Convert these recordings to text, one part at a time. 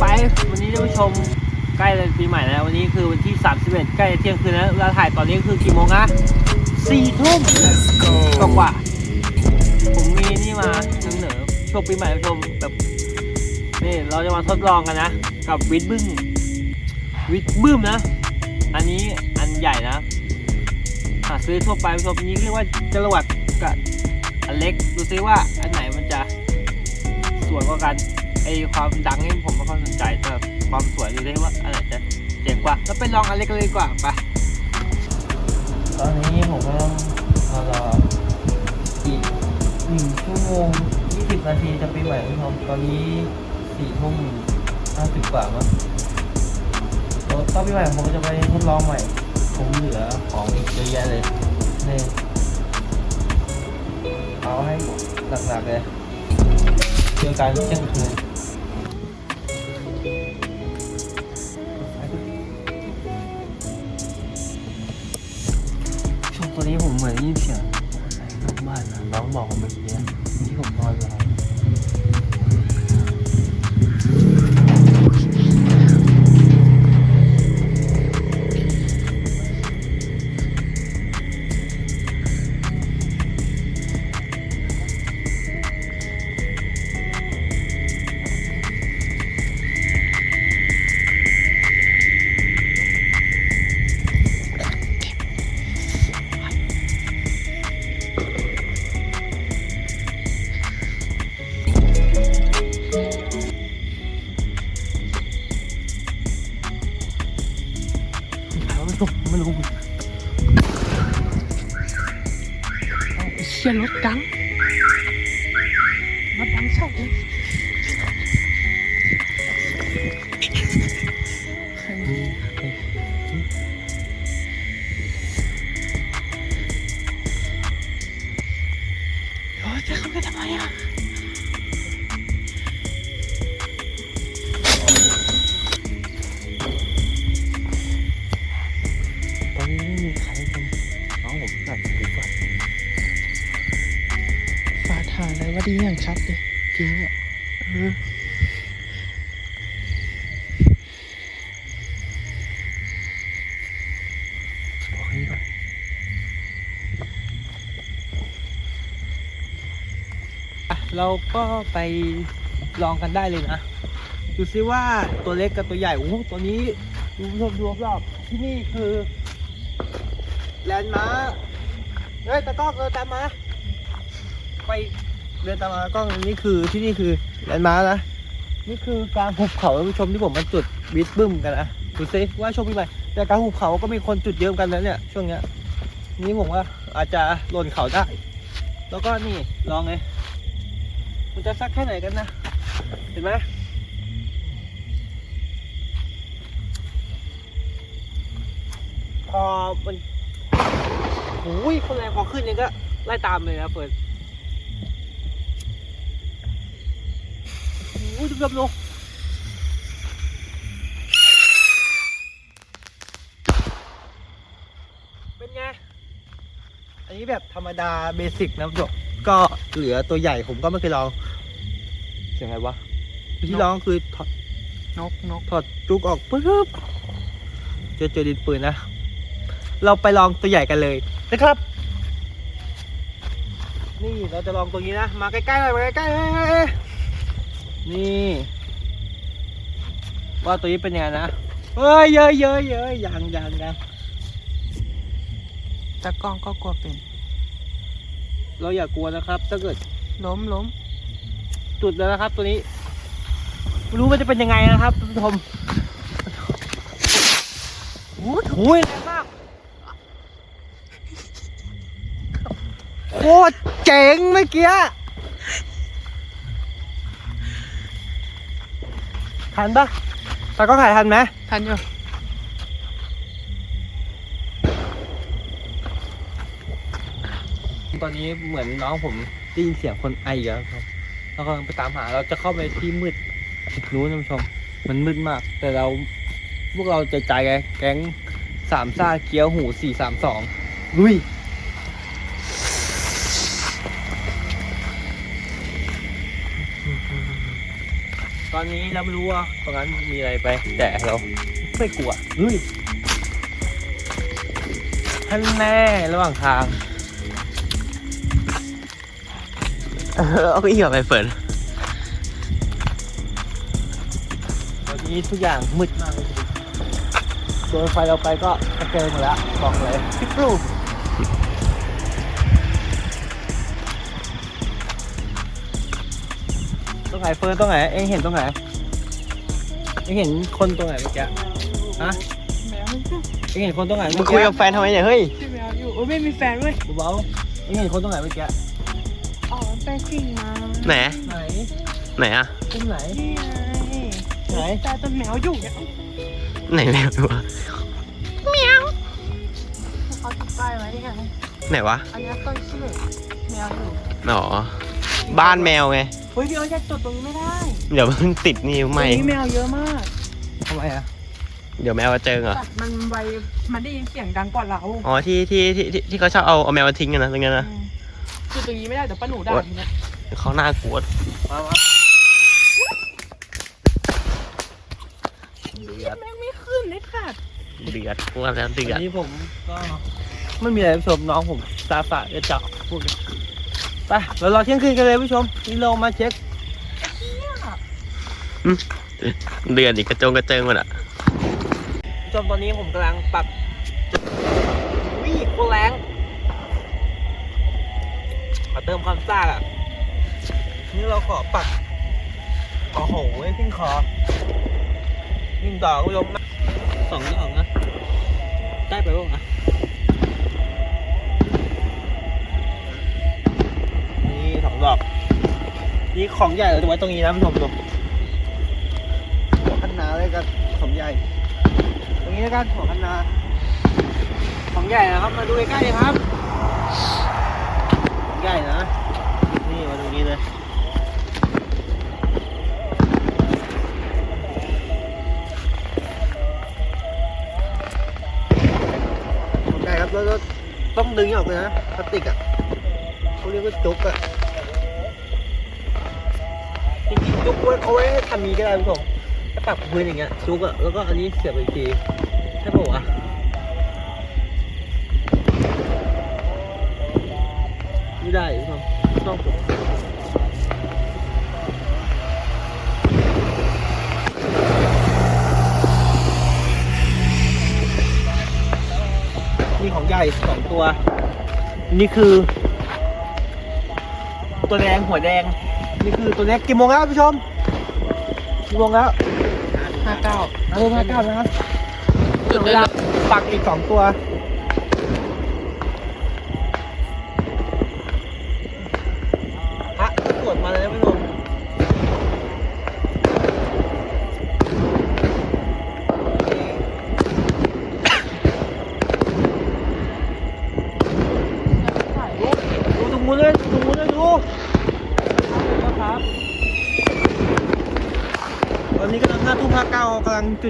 ไป วันนี้ท่านผู้ชมใกล้เลยปีใหม่แล้ว วันนี้คือวันที่ 31 ใกล้จะเที่ยงคืนแล้วเวลาถ่ายตอนนี้คือกี่โมงอะสี่ทุ่มกว่าผมมีนี่มาเสนอช่วงปีใหม่ท่านผู้ชมแบบนี่เราจะมาทดลองกันนะ กับวิดบึ้งวิดบึ้มนะ อันนี้อันใหญ่นะหาซื้อทั่วไปท่านผู้ชมนี้เรียกว่าจรวดกับอันเล็กดูซิว่าอันไหนมันจะสวยกว่ากัน ไอความดังนี่ผมไม่ค่อยสนใจแต่ความสวยดูซิว่าอันไหนจะเจ๋งกว่าแล้วไปลองอันเล็กเลยดีกว่าไปตอนนี้ผมก็ต้องรออีกหนึ่งชั่วโมงยี่สิบนาทีจะปีใหม่ท่านผู้ชมตอนนี้สี่ทุ่มห้าสิบกว่ามั้งเดี๋ยวตอนปีใหม่ผมจะไปทดลองใหม่ผมเหลือของอีกเยอะแยะเลยนี่เอาให้หนักๆเลยเจอกันเที่ยงคืน งตัวนี้ผมเหมือนได้ยินเสีย รถดัง หาอะไรว่าดีอย่างชัดเลยจริงอะเออบอกให้ก่อนอะเราก็ไปลองกันได้เลยนะ ดูซิว่าตัวเล็กกับตัวใหญ่โอ้โหตัวนี้ดูรอบรอบๆที่นี่คือแลนด์มาร์คเฮ้ยตะกล้องเออตามมาไป เดินตามมากล้องนี่คือที่นี่คือแลนด์มาร์คนะนี่คือกลางหุบเขาท่านผู้ชมที่ผมมาจุดบิสบึ้มกันนะดูซิว่าช่วงปีใหม่แต่กลางหุบเขาก็มีคนจุดเยอะเหมือนกันนะเนี่ยช่วงเนี้ยนี่ผมว่าอาจจะหล่นเขาได้ แล้วก็นี่ลองเลยมันจะสักแค่ไหนกันนะ เห็นไหมพอมันโอ้ยคนแรงพอขึ้นเนี่ก็ไล่ตามเลยนะเปิด อ้ยดูแบบลงเป็นไง อันนี้แบบธรรมดาเบสิกนะผู้ชมก็เหลือตัวใหญ่ผมก็ไม่เคยลองเสียงไงวะที่ร้องคือถอดนกนกถอดจุกออกปุ๊บเจอเจอดินปืนนะ เราไปลองตัวใหญ่กันเลยนะครับ นี่เราจะลองตัวนี้นะ มาใกล้ๆหน่อยมาใกล้ๆ นี่ ว่าตัวนี้เป็นยังไงนะ เฮ้ยเยอะเยอะเยอะยังยังยังตะกล้องก็กลัวเป็น เราอย่ากลัวนะครับ ถ้าเกิดล้มล้มจุดแล้วนะครับ ตัวนี้ไม่รู้ว่าจะเป็นยังไงนะครับท่านผู้ชมโอ้โหแรงมากโคตรเจ๋งเมื่อกี้ ทันปะตาก็ถ่ายทันไหมทันอยู่ตอนนี้เหมือนน้องผมได้ยินเสียงคนไออีกแล้วครับเรากำลังไปตามหาเราจะเข้าไปที่มืดรู้ท่านผู้ชม มันมืดมาก แต่เราพวกเราใจใจไงแก๊งสามซ่าเกี้ยวหูสี่สามสองลุย อนอนนี้เราไม่รู้ว่าตรงนั้นมีอะไรไป แต่เราไม่กลัวเฮ้ยท่านแน่ระหว่างทางเออเอาเก้าอี้ออกไปเฟิร์นตอนนี้ทุกอย่างมืดมากเลยโดนไฟเราไปก็กระเจิงหมดแล้วบอกเลยพิปรู รงไหนเฟิร์นตรงไหนเอ็งเห็นตรงไหนเอ็งเห็นคนตรงไหนเมื่อกี้ฮะแมวเอ็งเห็นคนตรงไหนมึเมื่งอคุกี้ยกับแฟนทำไมเนี่ยเฮ้ยชื่อแมวอยู่โอ้ยไม่มีแฟนเว้ยเบาๆเอ็งเห็นคนตรงไหนเมื่อกี้อ๋อมันแป้งกิ่งมาไหนไหนไหนอะตรงไหนนี่ไงไหนแต่ต้นแมวอยู่เนี่ยไหนแมววะเขาติดป้ายไว้นี่ไงไหนวะอันนี้ต้นชื่อแมวอยู่อ๋อบ้านแมวไงเฮ้ยพี่เอ๋จะจดตรงนี้ไม่ได้เดี๋ยวมันติดนี่ไม่ตรงนี้แมวเยอะมาก ทำไมอะเดี๋ยวแมวมาเจอเหรอสัตว์มันไวมันได้ยินเสียงดังกว่าเราอ๋อที่ที่ที่ที่ที่เขาชอบเอาเอาแมวมาทิ้งกันนะตรงนั้นนะอืมคือตรงนี้ไม่ได้เดี๋ยวป้าหนูด่าทีเนี้ยเขาน่ากลัวมามาเดือดแม่งไม่ขึ้นไอ้สัตว์เดือดกลัวแล้วเดือวัดนนี้ผมก็ไม่มีอะไรผู้ชมน้องผมซาสะจะจับพูดกัน ไปเรารอเที่ยงคืนกันเลยผู้ชมนี่เรามาเช็คเดือดอีกกระจงกระเจิงหมดอะผู้ชมตอนนี้ผมกำลังปรับวิ่งโคตรแรงขอเติมความซ่าอะนี่เราขอปรับโอ้โหขึ้นคอยิ่งดอกผู้ชมสองดอกนะได้ไปบ้างอะ นี่สองดอกนี่ของใหญ่เราจะไว้ตรงนี้นะผู้ชมดูหัวคันนาเลยกันของใหญ่ ตรงนี้แล้วกันหัวคันนาของใหญ่นะครับ มาดูใกล้ๆเลยครับของใหญ่นะ นี่มาตรงนี้เลยของใหญ่ครับแล้วแล้วต้องดึงออกเลยนะพลาสติกอะเขาเรียกว่าจุกอะ จริงๆจุกไว้เอาไว้ทำนี้ก็ได้คุณผู้ชมถ้าปรับพื้นอย่างเงี้ยจุกอะแล้วก็อันนี้เสียบอีกทีใช่ปะวะไม่ได้คุณผู้ชมต้องปรับนี่ของใหญ่สองตัว นี่คือ ตัวแดงหัวแดง นี่คือตัวเล็กกี่โมงแล้วผู้ชมกี่โมงแล้วห้าเก้าห้าโมงห้าเก้านะครับถึงเวลาปักอีกสองตัว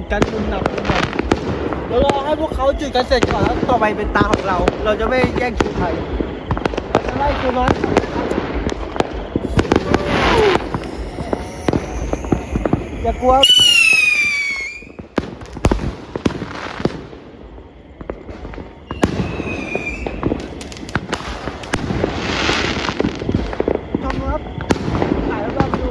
จุดกันมุมหนับมุมหนับเรารอให้พวกเขาจุดกันเสร็จก่อนแล้วต่อไปเป็นตาของเรา เราจะไม่แย่งคิวใครเราจะไล่คิวมันอย่ากลัวชมครับถ่ายรอบๆดู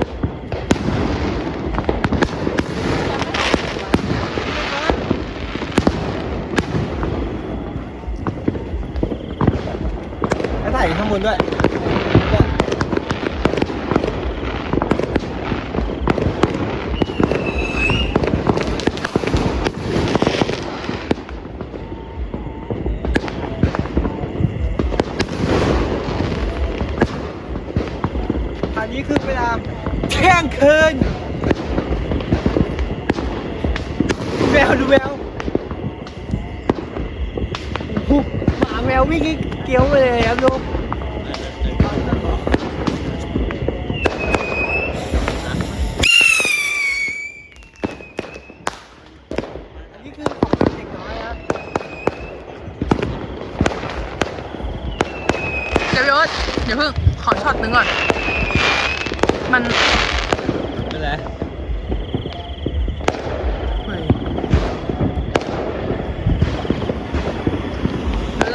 แล้วถ่าย ข้างบนด้วย หมาแมววิ่งเกี้ยวไปเลยครับลูกเดี๋ยวพี่โอ๊ตเดี๋ยวเพิ่งขอช็อตหนึงก่อน มัน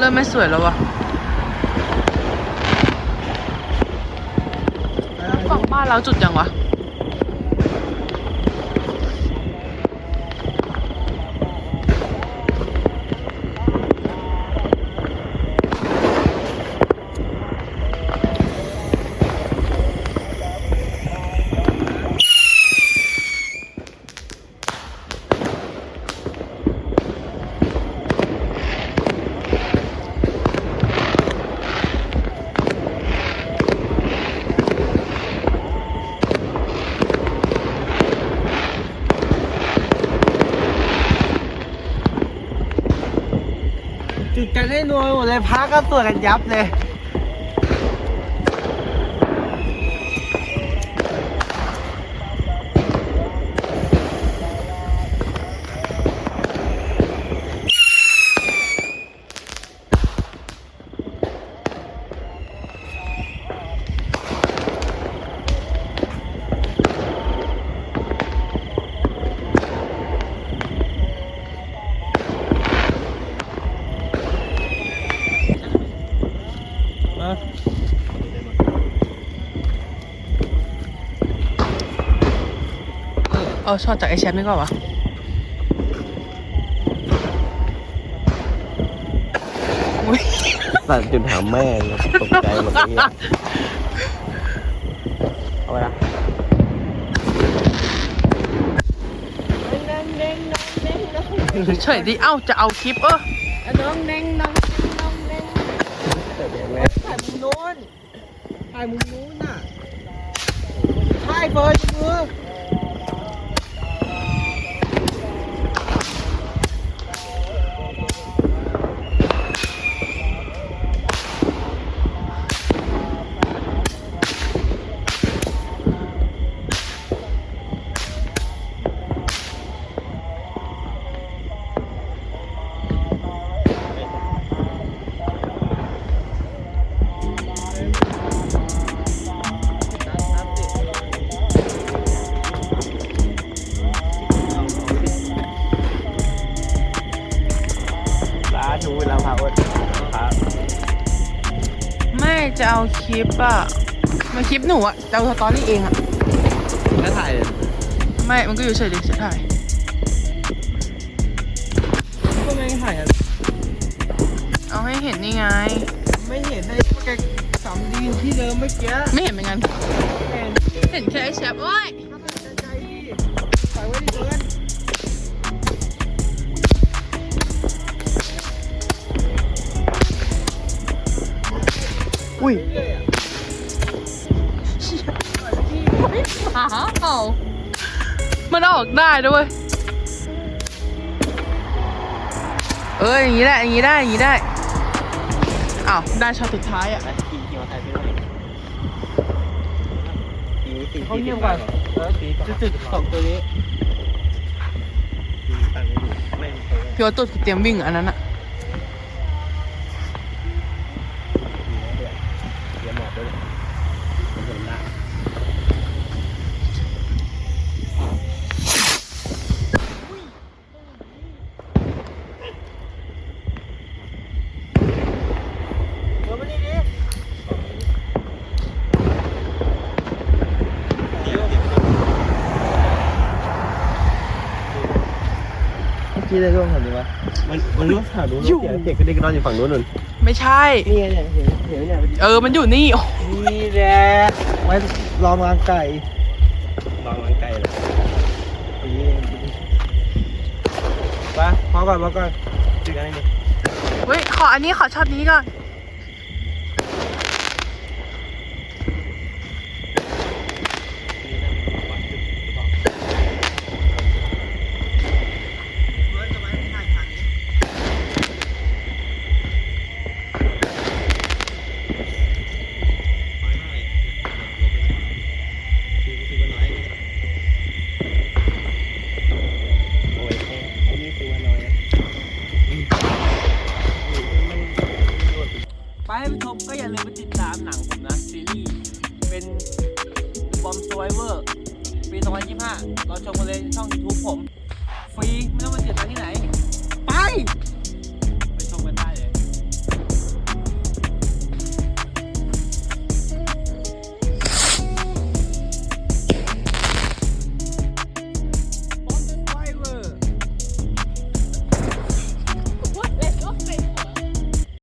เริ่มไม่สวยแล้ววะกล่องบ้านเราจุดยังวะ นให้นัวหมดเลยพักก็สวยกันยับเลย เออช็อตจากไอแชมป์นี่ก่อนวะอุ้ยสั่นจุดหาแม่งตกใจหมดเลยเอาไปละเฉยดิเอ้าจะเอาคลิปเออน้องเน่งน้องเน่งน้องเน่งถ่ายมุมนู้นถ่ายมุมนู้นน่ะใช่เฟิร์นมือ คลิปอะมาคลิปหนูอะจะเอาสตอรี่เองอะแล้วถ่ายเลยไม่ มันก็อยู่เฉยดิเฉยถ่ายก็ไม่ถ่ายอะเอาให้เห็นนี่ไง ไม่เห็นได้แกสามดีนที่เดิมเมื่อกี้ไม่เห็นเหมือนกัน เห็นเห็นแค่ไอแชมป์โอ้ยทำเป็นใจดีใส่ไว้ดีเกิน อุ้ยเรื่อยอะหาเอามันออกได้ด้วยเอออย่างนี้ได้อย่างนี้ได้อย่างนี้ได้อ้าวได้ช็อตสุดท้ายอะขี่ขี่มอเตอร์ไซค์ไปด้วยขี่สี่เขาเงียบก่อนจะจุดสองตัวนี้ตั้งไม่อยู่ไม่เคยพี่ว่าตุดเตรียมวิ่งอันนั้นอะ เดี๋ยวหมอบด้วยมันเห็นได้ เดี๋ยวมานี่ดิ เมื่อกี้ได้ร่วงฝั่งนี้วะมันมันร่วงฝั่งนู้นเสียงเด็กก็เด็กก็นอนอยู่ฝั่งนู้นนู่นไม่ใช่ นี่ไงเนี่ยเห็นเห็นเนี่ยเออ มันอยู่นี่โอ้นี่แหละไว้รองางไก่วางวางไกลเลยไปพอก่อนพอก่อนจุดกันนี่เฮ้ย ขออันนี้ขอช็อตนี้ก่อน ไปให้ผู้ชมก็อย่าลืมไปติดตามหนังผมนะ ซีรีส์ เป็นบอม s ไวเวอร์ปี 2025 เราชมกันเลยช่อง YouTube ผม ฟรี ไม่ต้องไปเสียตังค์ที่ไหน ไป